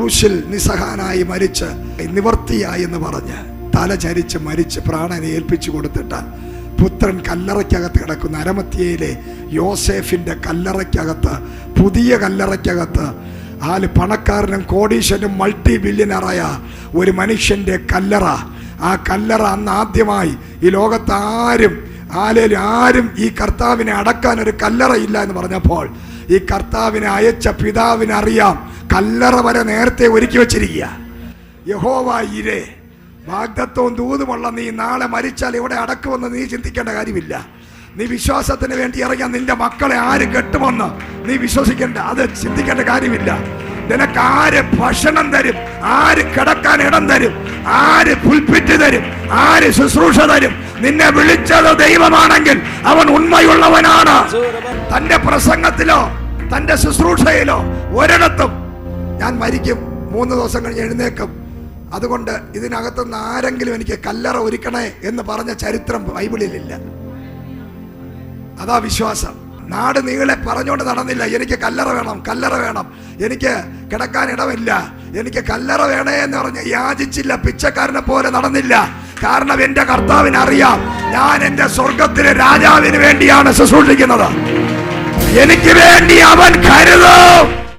ക്രൂശിൽ നിസ്സഹാനായി മരിച്ച് നിവർത്തിയായി എന്ന് പറഞ്ഞ് തല ചരിച്ച് മരിച്ച് പ്രാണനെ ഏൽപ്പിച്ചു കൊടുത്തിട്ട് പുത്രൻ കല്ലറയ്ക്കകത്ത് കിടക്കുന്ന അരമത്തിയയിലെ യോസേഫിന്റെ കല്ലറയ്ക്കകത്ത് പുതിയ കല്ലറയ്ക്കകത്ത് ആൽ പണക്കാരനും കോടീശ്വരനും മൾട്ടി ബില്യനറായ ഒരു മനുഷ്യന്റെ കല്ലറ. ആ കല്ലറ അന്ന് ആദ്യമായി ഈ ലോകത്ത് ആരും ആരും ഈ കർത്താവിനെ അടക്കാൻ ഒരു കല്ലറയില്ല എന്ന് പറഞ്ഞപ്പോൾ ഈ കർത്താവിനെ അയച്ച പിതാവിനെ അറിയാം കല്ലറ വരെ നേരത്തെ ഒരുക്കി വെച്ചിരിക്കുക. യഹോവ ഇരേ വാഗ്ദത്വവും ദൂതുമുള്ള നീ നാളെ മരിച്ചാൽ ഇവിടെ അടക്കുമെന്ന് നീ ചിന്തിക്കേണ്ട കാര്യമില്ല. നീ വിശ്വാസത്തിന് വേണ്ടി ഇറങ്ങിയാൽ നിന്റെ മക്കളെ ആര് കെട്ടുമെന്ന് നീ വിശ്വസിക്കേണ്ട അത് ചിന്തിക്കേണ്ട കാര്യമില്ല. നിനക്ക് ആര് ഭക്ഷണം തരും ആര് കിടക്കാൻ ഇടം തരും ആര് പുൽപ്പിറ്റ് തരും ആര് ശുശ്രൂഷ തരും നിന്നെ വിളിച്ചത് ദൈവമാണെങ്കിൽ അവൻ ഉണ്മയുള്ളവനാണ്. തന്റെ പ്രസംഗത്തിലോ തന്റെ ശുശ്രൂഷയിലോ ഒരിടത്തും ഞാൻ മരിക്കും. മൂന്ന് ദിവസം കഴിഞ്ഞ് എഴുന്നേക്കും അതുകൊണ്ട് ഇതിനകത്തുനിന്ന് ആരെങ്കിലും എനിക്ക് കല്ലറ ഒരുക്കണേ എന്ന് പറഞ്ഞ ചരിത്രം ബൈബിളിലില്ല. അതാ വിശ്വാസം. നാട് നീളെ പറഞ്ഞുകൊണ്ട് നടന്നില്ല. എനിക്ക് കല്ലറ വേണം കല്ലറ വേണം. എനിക്ക് കിടക്കാൻ ഇടമില്ല. എനിക്ക് കല്ലറ വേണേ എന്ന് പറഞ്ഞ് യാചിച്ചില്ല. പിച്ചക്കാരനെ പോലെ നടന്നില്ല. കാരണം എന്റെ കർത്താവിന് അറിയാം. ഞാൻ എന്റെ സ്വർഗത്തിലെ രാജാവിന് വേണ്ടിയാണ് ശുശ്രൂഷിക്കുന്നത്. എനിക്ക് വേണ്ടി അവൻ കരുതും.